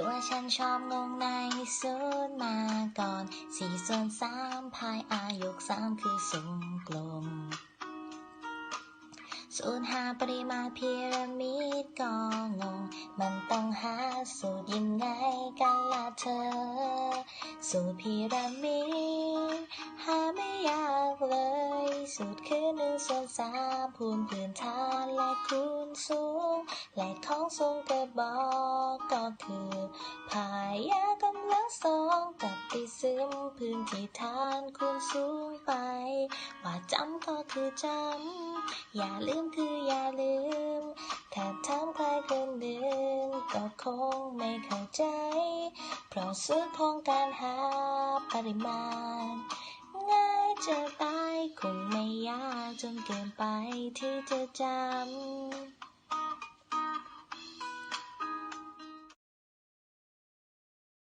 ตัวฉันชอบงงในศูนย์มาก่อนสี่ส่วนสามพายอายกสามคือสูงกลมศูนย์หาปริมาพีระมิดก็งง มันต้องหาสูตรยังไงกันล่ะเธอ สูตรพีระมิดหาไม่ยากเลย สูตรคือหนึ่ง ส่วนสามพูนพื้นฐานและคูณสูง และของสูงก็บอกก็คือพายากำลังสองกับติซึมพื้นที่ฐานคูณสูงไป ว่าจำก็คือจำ อย่าลืมคืออย่าลืม ถ้าถามใครคนอื่นก็คงไม่เข้าใจ เพราะสูตรของการหาปริมาณ ง่ายจะตาย คงไม่ยากจนเกินไปที่จะจำ